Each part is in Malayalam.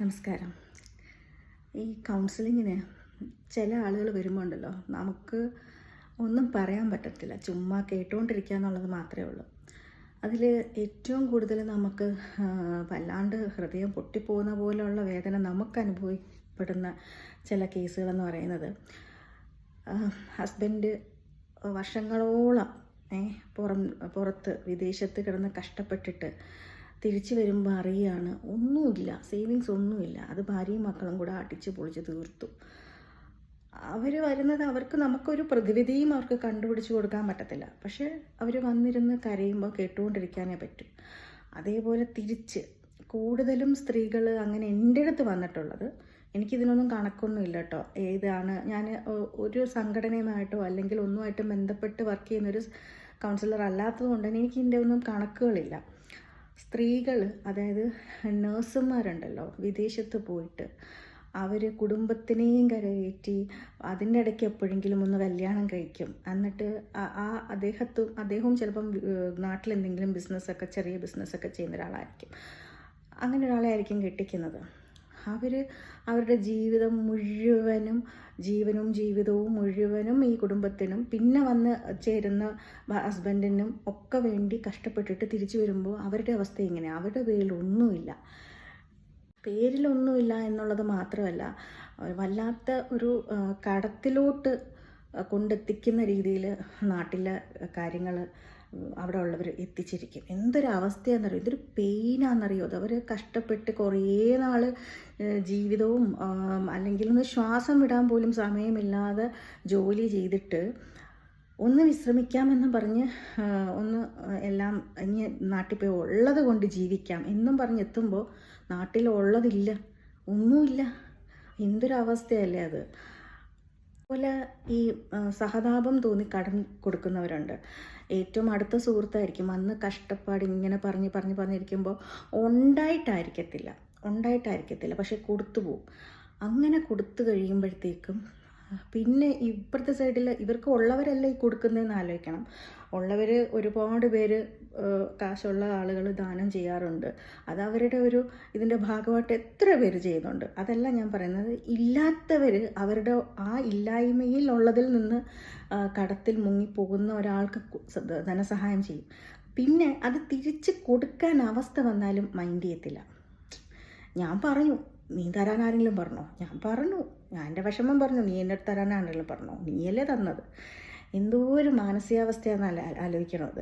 നമസ്കാരം. ഈ കൗൺസിലിങ്ങിന് ചില ആളുകൾ വരുമ്പോൾ ഉണ്ടല്ലോ നമുക്ക് ഒന്നും പറയാൻ പറ്റത്തില്ല. ചുമ്മാ കേട്ടുകൊണ്ടിരിക്കുക എന്നുള്ളത് മാത്രമേ ഉള്ളൂ. അതിൽ ഏറ്റവും കൂടുതൽ നമുക്ക് വല്ലാണ്ട് ഹൃദയം പൊട്ടിപ്പോകുന്ന പോലെയുള്ള വേദന നമുക്ക് അനുഭവപ്പെടുന്ന ചില കേസുകളെന്ന് പറയുന്നത് ഹസ്ബൻഡ് വർഷങ്ങളോളം പുറം പുറത്ത് വിദേശത്ത് കിടന്ന് കഷ്ടപ്പെട്ടിട്ട് തിരിച്ചു വരുമ്പോൾ അറിയുകയാണ് ഒന്നുമില്ല. സേവിങ്സ് ഒന്നുമില്ല. അത് ഭാര്യയും മക്കളും കൂടെ അടിച്ച് പൊളിച്ച് തീർത്തു. അവർ വരുന്നത് അവർക്ക് നമുക്കൊരു പ്രതിവിധിയും അവർക്ക് കണ്ടുപിടിച്ച് കൊടുക്കാൻ പറ്റത്തില്ല. പക്ഷേ അവർ വന്നിരുന്ന് കരയുമ്പോൾ കേട്ടുകൊണ്ടിരിക്കാനേ പറ്റും. അതേപോലെ തിരിച്ച് കൂടുതലും സ്ത്രീകൾ അങ്ങനെ എന്റെ അടുത്ത് വന്നിട്ടുള്ളത് എനിക്കിതിനൊന്നും കണക്കൊന്നും ഇല്ല കേട്ടോ ഏതാണ്? ഞാൻ ഒരു സംഘടനയുമായിട്ടോ അല്ലെങ്കിൽ ഒന്നുമായിട്ടും ബന്ധപ്പെട്ട് വർക്ക് ചെയ്യുന്നൊരു കൗൺസിലർ അല്ലാത്തത് കൊണ്ട് തന്നെ എനിക്ക് ഇതിന്റെ ഒന്നും കണക്കുകളില്ല. സ്ത്രീകൾ അതായത് നേഴ്സുമാരുണ്ടല്ലോ വിദേശത്ത് പോയിട്ട് അവർ കുടുംബത്തിനെയും കരകയറ്റി അതിന്റെ ഇടയ്ക്ക് എപ്പോഴെങ്കിലും ഒന്ന് കല്യാണം കഴിക്കും. എന്നിട്ട് ആ- അദ്ദേഹത്തും അദ്ദേഹവും ചിലപ്പം നാട്ടിലെന്തെങ്കിലും ബിസിനസ്സൊക്കെ ചെറിയ ബിസിനസ്സൊക്കെ ചെയ്യുന്ന ഒരാളായിരിക്കും. അങ്ങനെ ഒരാളെ ആയിരിക്കും കെട്ടിക്കുന്നത്. അവർ അവരുടെ ജീവിതം മുഴുവനും ജീവനും ജീവിതവും മുഴുവനും ഈ കുടുംബത്തിനും പിന്നെ വന്ന് ചേരുന്ന ഹസ്ബൻഡിനും ഒക്കെ വേണ്ടി കഷ്ടപ്പെട്ടിട്ട് തിരിച്ചു വരുമ്പോൾ അവരുടെ അവസ്ഥ ഇങ്ങനെ അവരുടെ പേരിൽ ഒന്നുമില്ല പേരിലൊന്നുമില്ല എന്നുള്ളത് മാത്രമല്ല വല്ലാത്ത ഒരു കടത്തിലോട്ട് കൊണ്ടെത്തിക്കുന്ന രീതിയിൽ നാട്ടിലെ കാര്യങ്ങൾ അവിടെ ഉള്ളവർ എത്തിച്ചിരിക്കും. എന്തൊരു അവസ്ഥയാണെന്നറിയോ ഇതൊരു പെയിനാണെന്നറിയോ അത് അവർ കഷ്ടപ്പെട്ട് കുറേ നാൾ ജീവിതവും അല്ലെങ്കിൽ ഒന്ന് ശ്വാസം വിടാൻ പോലും സമയമില്ലാതെ ജോലി ചെയ്തിട്ട് ഒന്ന് വിശ്രമിക്കാമെന്ന് പറഞ്ഞ് ഒന്ന് എല്ലാം ഇനി നാട്ടിൽ പോയി ഉള്ളത് കൊണ്ട് ജീവിക്കാം എന്നും പറഞ്ഞ് എത്തുമ്പോൾ നാട്ടിൽ ഉള്ളതില്ല ഒന്നുമില്ല. എന്തൊരവസ്ഥയല്ലേ അത്? അതുപോലെ ഈ സഹതാപം തോന്നി കടം കൊടുക്കുന്നവരുണ്ട്. ഏറ്റവും അടുത്ത സുഹൃത്തായിരിക്കും. അന്ന് കഷ്ടപ്പാട് ഇങ്ങനെ പറഞ്ഞ് പറഞ്ഞ് പറഞ്ഞിരിക്കുമ്പോൾ ഉണ്ടായിട്ടായിരിക്കത്തില്ല. ഉണ്ടായിട്ടായിരിക്കത്തില്ല. പക്ഷെ കൊടുത്തു പോവും. അങ്ങനെ കൊടുത്തു കഴിയുമ്പോഴത്തേക്കും പിന്നെ ഇപ്പുറത്തെ സൈഡിൽ ഇവർക്ക് ഉള്ളവരല്ല ഈ കൊടുക്കുന്നതെന്ന് ആലോചിക്കണം. ഉള്ളവർ ഒരുപാട് പേര് കാശുള്ള ആളുകൾ ദാനം ചെയ്യാറുണ്ട്. അത് അവരുടെ ഒരു ഇതിന്റെ ഭാഗമായിട്ട് എത്ര പേര് ചെയ്യുന്നുണ്ട്. അതല്ല ഞാൻ പറയുന്നത് ഇല്ലാത്തവർ അവരുടെ ആ ഇല്ലായ്മയിൽ ഉള്ളതിൽ നിന്ന് കടത്തിൽ മുങ്ങിപ്പോകുന്ന ഒരാൾക്ക് ധനസഹായം ചെയ്യും. പിന്നെ അത് തിരിച്ച് കൊടുക്കാൻ അവസ്ഥ വന്നാലും മൈൻഡ് ചെയ്യത്തില്ല. ഞാൻ പറഞ്ഞു നീ തരാൻ ആരെങ്കിലും പറഞ്ഞോ? ഞാൻ പറഞ്ഞു ഞാൻ എന്റെ വിഷമം പറഞ്ഞു നീ എന്റെ അടുത്ത് തരാനാണല്ലോ പറഞ്ഞു. നീയല്ലേ തന്നത്? എന്തോ ഒരു മാനസികാവസ്ഥയാണ് ആലോ ആലോചിക്കണത്.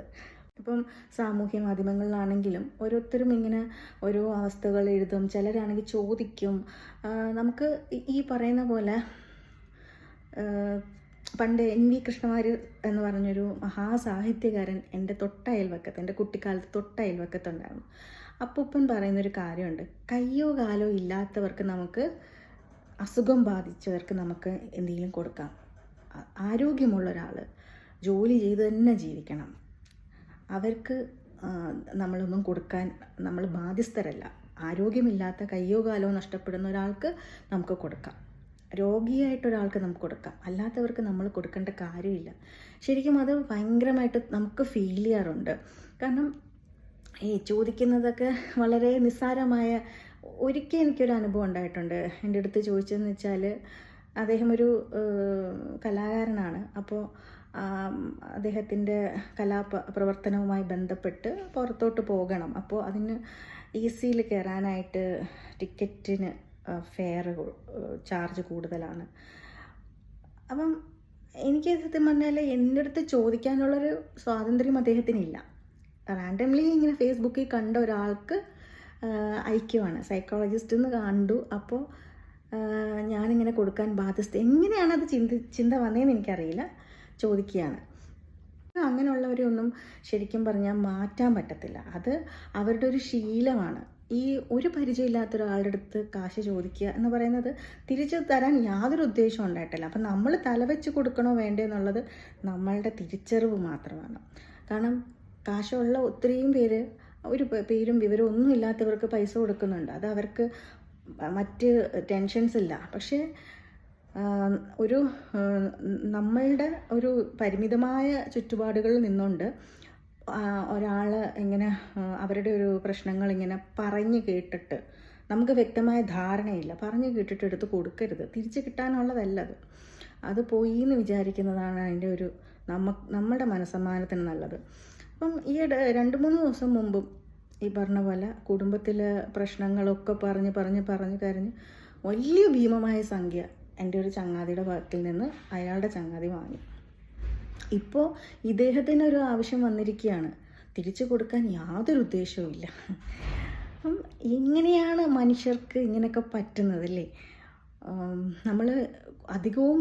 ഇപ്പം സാമൂഹ്യ മാധ്യമങ്ങളിലാണെങ്കിലും ഓരോരുത്തരും ഇങ്ങനെ ഓരോ അവസ്ഥകൾ എഴുതും ചിലരാണെങ്കിൽ ചോദിക്കും. നമുക്ക് ഈ- പറയുന്ന പോലെ പണ്ട് എൻ വി കൃഷ്ണമാര് എന്ന് പറഞ്ഞൊരു മഹാസാഹിത്യകാരൻ എന്റെ തൊട്ട അയൽവക്കത്ത് എന്റെ കുട്ടിക്കാലത്ത് തൊട്ട അയൽവക്കത്തുണ്ടായിരുന്നു അപ്പൂപ്പൻ പറയുന്നൊരു കാര്യമുണ്ട് കയ്യോ കാലോ ഇല്ലാത്തവർക്ക് നമുക്ക് അസുഖം ബാധിച്ചവർക്ക് നമുക്ക് എന്തെങ്കിലും കൊടുക്കാം. ആരോഗ്യമുള്ള ഒരാൾ ജോലി ചെയ്ത് തന്നെ ജീവിക്കണം. അവർക്ക് നമ്മളൊന്നും കൊടുക്കാൻ നമ്മൾ ബാധ്യസ്ഥരല്ല. ആരോഗ്യമില്ലാത്ത കയ്യോ കാലോ നഷ്ടപ്പെടുന്ന ഒരാൾക്ക് നമുക്ക് കൊടുക്കാം. രോഗിയായിട്ടൊരാൾക്ക് നമുക്ക് കൊടുക്കാം. അല്ലാത്തവർക്ക് നമ്മൾ കൊടുക്കേണ്ട കാര്യമില്ല. ശരിക്കും അത് ഭയങ്കരമായിട്ട് നമുക്ക് ഫീൽ ചെയ്യാറുണ്ട്. കാരണം ഈ ചോദിക്കുന്നതൊക്കെ വളരെ നിസ്സാരമായ ഒരിക്കൽ എനിക്കൊരു അനുഭവം ഉണ്ടായിട്ടുണ്ട്. എന്റെ അടുത്ത് ചോദിച്ചതെന്ന് വെച്ചാൽ അദ്ദേഹം ഒരു കലാകാരനാണ്. അപ്പോൾ അദ്ദേഹത്തിന്റെ കലാ പ്രവർത്തനവുമായി ബന്ധപ്പെട്ട് പുറത്തോട്ട് പോകണം. അപ്പോൾ അതിന് ഈസിയിൽ സിയിൽ കയറാനായിട്ട് ടിക്കറ്റിന് ഫെയർ ചാർജ് കൂടുതലാണ്. അപ്പം എനിക്ക് സത്യം പറഞ്ഞാൽ എന്റെ അടുത്ത് ചോദിക്കാനുള്ളൊരു സ്വാതന്ത്ര്യം അദ്ദേഹത്തിനില്ല. റാൻഡംലി ഇങ്ങനെ ഫേസ്ബുക്കിൽ കണ്ട ഒരാൾക്ക് അയക്കുവാണ് സൈക്കോളജിസ്റ്റ് എന്ന് കണ്ടു. അപ്പോൾ ഞാനിങ്ങനെ കൊടുക്കാൻ ബാധ്യസ്ഥ എങ്ങനെയാണ് അത് ചിന്തി ചിന്ത വന്നതെന്ന് എനിക്കറിയില്ല. ചോദിക്കുകയാണ്. അങ്ങനെയുള്ളവരെയൊന്നും ശരിക്കും പറഞ്ഞാൽ മാറ്റാൻ പറ്റത്തില്ല. അത് അവരുടെ ഒരു ശീലമാണ്. ഈ ഒരു പരിചയമില്ലാത്ത ഒരാളുടെ അടുത്ത് കാശ് ചോദിക്കുക എന്ന് പറയുന്നത് തിരിച്ചു തരാൻ യാതൊരു ഉദ്ദേശവും ഉണ്ടായിട്ടില്ല. അപ്പം നമ്മൾ തലവെച്ച് കൊടുക്കണോ വേണ്ടേ എന്നുള്ളത് നമ്മളുടെ തിരിച്ചറിവ് മാത്രമാണ്. കാരണം കാശുള്ള ഒത്തിരിയും പേര് ഒരു പേരും വിവരവും ഒന്നും ഇല്ലാത്തവർക്ക് പൈസ കൊടുക്കുന്നുണ്ട്. അത് അവർക്ക് മറ്റ് ടെൻഷൻസ് ഇല്ല. പക്ഷേ ഒരു നമ്മളുടെ ഒരു പരിമിതമായ ചുറ്റുപാടുകളിൽ നിന്നുകൊണ്ട് ഒരാൾ ഇങ്ങനെ അവരുടെ ഒരു പ്രശ്നങ്ങൾ ഇങ്ങനെ പറഞ്ഞു കേട്ടിട്ട് നമുക്ക് വ്യക്തമായ ധാരണയില്ല. പറഞ്ഞു കേട്ടിട്ട് എടുത്ത് കൊടുക്കരുത്. തിരിച്ചു കിട്ടാനുള്ളതല്ല അത്. അത് പോയി എന്ന് വിചാരിക്കുന്നതാണ് അതിന്റെ ഒരു നമ്മ നമ്മുടെ മനസ്സമ്മാനത്തിന് നല്ലത്. അപ്പം ഈ രണ്ട് മൂന്ന് ദിവസം മുമ്പും ഈ പറഞ്ഞ പോലെ കുടുംബത്തിലെ പ്രശ്നങ്ങളൊക്കെ പറഞ്ഞ് പറഞ്ഞ് പറഞ്ഞ് കരഞ്ഞ് വലിയ ഭീമമായ സംഖ്യ എന്റെ ഒരു ചങ്ങാതിയുടെ ഭാഗത്തിൽ നിന്ന് അയാളുടെ ചങ്ങാതി വാങ്ങി. ഇപ്പോൾ ഇദ്ദേഹത്തിന് ഒരു ആവശ്യം വന്നിരിക്കുകയാണ്. തിരിച്ചു കൊടുക്കാൻ യാതൊരു ഉദ്ദേശവും ഇല്ല. അപ്പം എങ്ങനെയാണ് മനുഷ്യർക്ക് ഇങ്ങനെയൊക്കെ പറ്റുന്നത് അല്ലേ? നമ്മൾ അധികവും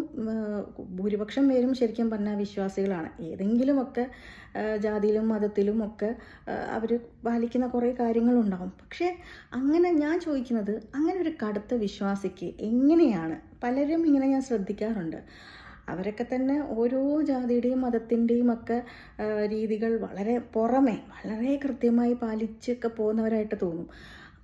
ഭൂരിപക്ഷം പേരും ശരിക്കും പറഞ്ഞാൽ വിശ്വാസികളാണ്. ഏതെങ്കിലുമൊക്കെ ജാതിയിലും മതത്തിലും ഒക്കെ അവർ പാലിക്കുന്ന കുറേ കാര്യങ്ങളുണ്ടാകും പക്ഷേ അങ്ങനെ ഞാൻ ചോദിക്കുന്നത് അങ്ങനെ ഒരു കടുത്ത വിശ്വാസിക്ക് എങ്ങനെയാണ്? പലരും ഇങ്ങനെ ഞാൻ ശ്രദ്ധിക്കാറുണ്ട്. അവരൊക്കെ തന്നെ ഓരോ ജാതിയുടെയും മതത്തിന്റെയും ഒക്കെ രീതികൾ വളരെ പുറമെ വളരെ കൃത്യമായി പാലിച്ചൊക്കെ പോകുന്നവരായിട്ട് തോന്നും.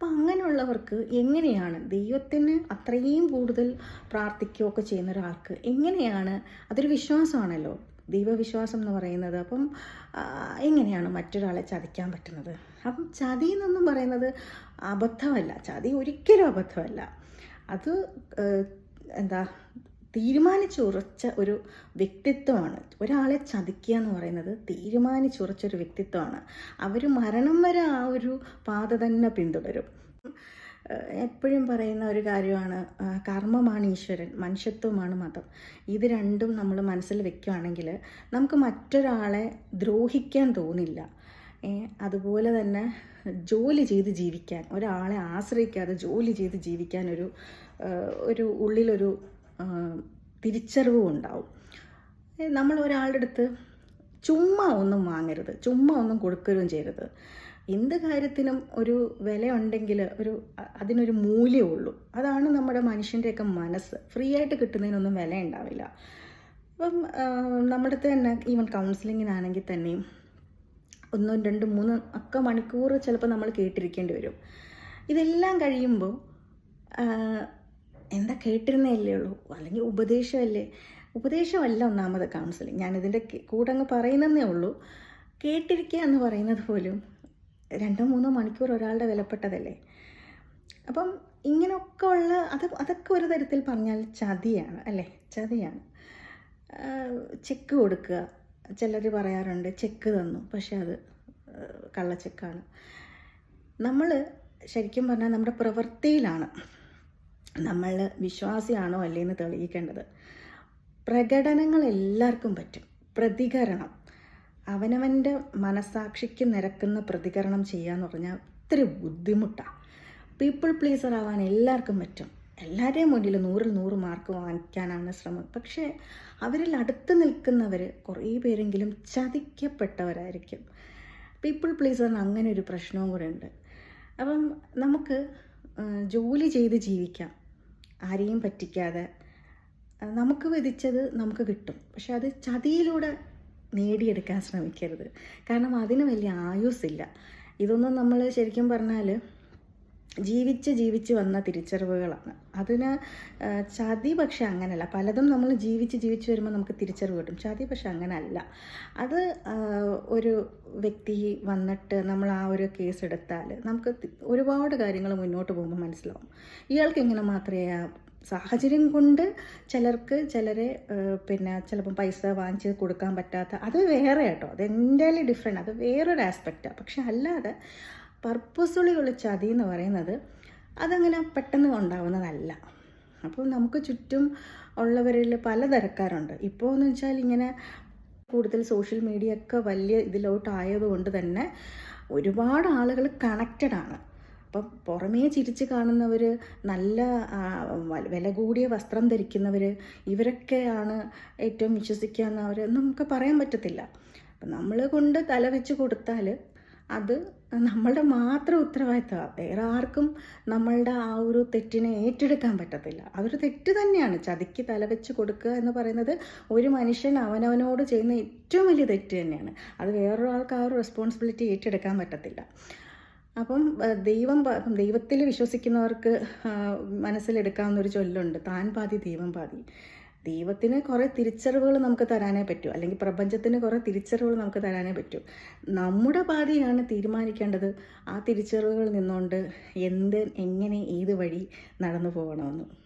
അപ്പം അങ്ങനെയുള്ളവർക്ക് എങ്ങനെയാണ് ദൈവത്തിന് അത്രയും കൂടുതൽ പ്രാർത്ഥിക്കുകയൊക്കെ ചെയ്യുന്ന ഒരാൾക്ക് എങ്ങനെയാണ്? അതൊരു വിശ്വാസമാണല്ലോ. ദൈവവിശ്വാസം എന്ന് പറയുന്നത്. അപ്പം എങ്ങനെയാണ് മറ്റൊരാളെ ചതിക്കാൻ പറ്റുന്നത്? അപ്പം ചതി എന്നൊന്നും പറയുന്നത് അബദ്ധമല്ല. ചതി ഒരിക്കലും അബദ്ധമല്ല. അത് എന്താ തീരുമാനിച്ചുറച്ച ഒരു വ്യക്തിത്വമാണ്. ഒരാളെ ചതിക്കുക എന്ന് പറയുന്നത് തീരുമാനിച്ചുറച്ചൊരു വ്യക്തിത്വമാണ്. അവർ മരണം വരെ ആ ഒരു പാത തന്നെ പിന്തുടരും. എപ്പോഴും പറയുന്ന ഒരു കാര്യമാണ് കർമ്മമാണ് ഈശ്വരൻ മനുഷ്യത്വമാണ് മതം. ഇത് രണ്ടും നമ്മൾ മനസ്സിൽ വെക്കുകയാണെങ്കിൽ നമുക്ക് മറ്റൊരാളെ ദ്രോഹിക്കാൻ തോന്നില്ല. അതുപോലെ തന്നെ ജോലി ചെയ്ത് ജീവിക്കാൻ ഒരാളെ ആശ്രയിക്കാതെ ജോലി ചെയ്ത് ജീവിക്കാൻ ഒരു ഒരു ഉള്ളിലൊരു തിരിച്ചറിവും ഉണ്ടാവും നമ്മൾ ഒരാളുടെ അടുത്ത് ചുമ്മാ ഒന്നും വാങ്ങരുത് ചുമ്മാ ഒന്നും കൊടുക്കുകയും ചെയ്യരുത്. എന്ത് കാര്യത്തിനും ഒരു വില ഉണ്ടെങ്കിൽ ഒരു അതിനൊരു മൂല്യമുള്ളൂ അതാണ് നമ്മുടെ മനുഷ്യന്റെയൊക്കെ മനസ്സ്. ഫ്രീ ആയിട്ട് കിട്ടുന്നതിനൊന്നും വില ഉണ്ടാവില്ല അപ്പം നമ്മുടെ തന്നെ ഈവൻ കൗൺസിലിങ്ങിനാണെങ്കിൽ തന്നെയും ഒന്നും രണ്ടും മൂന്ന് ഒക്കെ മണിക്കൂർ ചിലപ്പോൾ നമ്മൾ കേട്ടിരിക്കേണ്ടി വരും. ഇതെല്ലാം കഴിയുമ്പോൾ എന്താ കേട്ടിരുന്നല്ലേ ഉള്ളൂ. അല്ലെങ്കിൽ ഉപദേശമല്ലേ. ഉപദേശമല്ല ഒന്നാമത് കൗൺസിലിംഗ് ഞാനിതിന്റെ കൂടെ അങ്ങ് പറയുന്നതേ ഉള്ളൂ. കേട്ടിരിക്കുക എന്ന് പറയുന്നത് പോലും രണ്ടോ മൂന്നോ മണിക്കൂർ ഒരാളുടെ വിലപ്പെട്ടതല്ലേ. അപ്പം ഇങ്ങനെയൊക്കെ ഉള്ള അത് അതൊക്കെ ഒരു തരത്തിൽ പറഞ്ഞാൽ ചതിയാണ് അല്ലേ? ചതിയാണ്. ചെക്ക് കൊടുക്കുക. ചിലർ പറയാറുണ്ട് ചെക്ക് തന്നു. പക്ഷെ അത് കള്ള കള്ളച്ചെക്കാണ് നമ്മൾ ശരിക്കും പറഞ്ഞാൽ നമ്മുടെ പ്രവൃത്തിയിലാണ്. നമ്മൾ വിശ്വാസിയാണോ അല്ലേന്ന് തെളിയിക്കേണ്ടത്. പ്രകടനങ്ങൾ എല്ലാവർക്കും പറ്റും. പ്രതികരണം. അവനവന്റെ മനസാക്ഷിക്ക് നിരക്കുന്ന പ്രതികരണം ചെയ്യാന്ന് പറഞ്ഞാൽ ഒത്തിരി ബുദ്ധിമുട്ടാണ് പീപ്പിൾ പ്ലീസർ ആവാൻ എല്ലാവർക്കും പറ്റും. എല്ലാവരുടെയും മുന്നിൽ നൂറിൽ നൂറ് മാർക്ക് വാങ്ങിക്കാനാണ് ശ്രമം. പക്ഷേ അവരിൽ അടുത്ത് നിൽക്കുന്നവർ കുറേ പേരെങ്കിലും ചതിക്കപ്പെട്ടവരായിരിക്കും. പീപ്പിൾ പ്ലീസറിന് അങ്ങനെ ഒരു പ്രശ്നവും കൂടെ ഉണ്ട്. അപ്പം നമുക്ക് ജോലി ചെയ്ത് ജീവിക്കാം. ആരെയും പറ്റിക്കാതെ നമുക്ക് വിധിച്ചത് നമുക്ക് കിട്ടും. പക്ഷെ അത് ചതിയിലൂടെ നേടിയെടുക്കാൻ ശ്രമിക്കരുത്. കാരണം അതിന് വലിയ ആയുസ്സില്ല. ഇതൊന്നും നമ്മൾ ശരിക്കും പറഞ്ഞാൽ ജീവിച്ച് ജീവിച്ച് വന്ന തിരിച്ചറിവുകളാണ്. അതിന് ചതി പക്ഷെ അങ്ങനെയല്ല പലതും നമ്മൾ ജീവിച്ച് ജീവിച്ച് വരുമ്പോൾ നമുക്ക് തിരിച്ചറിവ് കിട്ടും. ചതി പക്ഷെ അങ്ങനെയല്ല അത് ഒരു വ്യക്തി വന്നിട്ട് നമ്മൾ ആ ഒരു കേസ് എടുത്താൽ നമുക്ക് ഒരുപാട് കാര്യങ്ങൾ മുന്നോട്ട് പോകുമ്പോൾ മനസ്സിലാവും. ഇയാൾക്ക് എങ്ങനെ മാത്രമേ ആ സാഹചര്യം കൊണ്ട് ചിലർക്ക് ചിലരെ പിന്നെ ചിലപ്പം പൈസ വാങ്ങിച്ച് കൊടുക്കാൻ പറ്റാത്ത അത് വേറെ കേട്ടോ. അത് എന്റെ ഡിഫറെന്റ് അത് വേറൊരു ആസ്പെക്റ്റാണ് പക്ഷെ അല്ലാതെ പർപ്പസ്ഫുള്ളിയുള്ള ചതി എന്ന് പറയുന്നത് അതങ്ങനെ പെട്ടെന്ന് ഉണ്ടാവുന്നതല്ല. അപ്പോൾ നമുക്ക് ചുറ്റും ഉള്ളവരിൽ പലതരക്കാരുണ്ട് ഇപ്പോൾ എന്ന് വെച്ചാൽ ഇങ്ങനെ കൂടുതൽ സോഷ്യൽ മീഡിയ ഒക്കെ വലിയ ഇതിലോട്ടായതുകൊണ്ട് തന്നെ ഒരുപാട് ആളുകൾ കണക്റ്റഡ് ആണ്. അപ്പം പുറമേ ചിരിച്ച് കാണുന്നവർ നല്ല വില കൂടിയ വസ്ത്രം ധരിക്കുന്നവർ ഇവരൊക്കെയാണ് ഏറ്റവും വിശ്വസിക്കാവുന്നവർ എന്നൊക്കെ പറയാൻ പറ്റത്തില്ല. അപ്പം നമ്മൾ കൊണ്ട് തല വെച്ച് കൊടുത്താൽ അത് നമ്മളുടെ മാത്രം ഉത്തരവാദിത്തമാണ് വേറെ ആർക്കും നമ്മളുടെ ആ ഒരു തെറ്റിനെ ഏറ്റെടുക്കാൻ പറ്റത്തില്ല. അതൊരു തെറ്റ് തന്നെയാണ്. ചതിക്ക് തലവെച്ച് കൊടുക്കുക എന്ന് പറയുന്നത് ഒരു മനുഷ്യൻ അവനവനോട് ചെയ്യുന്ന ഏറ്റവും വലിയ തെറ്റ് തന്നെയാണ്. അത് വേറൊരാൾക്ക് ആ ഒരു റെസ്പോൺസിബിലിറ്റി ഏറ്റെടുക്കാൻ പറ്റത്തില്ല. അപ്പം ദൈവം ദൈവത്തിൽ വിശ്വസിക്കുന്നവർക്ക് മനസ്സിലെടുക്കാവുന്നൊരു ചൊല്ലുണ്ട്. താൻ പാതി ദൈവം പാതി. ദൈവത്തിന് കുറേ തിരിച്ചറിവുകൾ നമുക്ക് തരാനേ പറ്റൂ. അല്ലെങ്കിൽ പ്രപഞ്ചത്തിന് കുറേ തിരിച്ചറിവുകൾ നമുക്ക് തരാനേ പറ്റൂ. നമ്മുടെ പാതിയാണ് തീരുമാനിക്കേണ്ടത് ആ തിരിച്ചറിവുകൾ നിന്നുകൊണ്ട് എന്ത് എങ്ങനെ ഏത് വഴി നടന്നു പോകണമെന്ന്.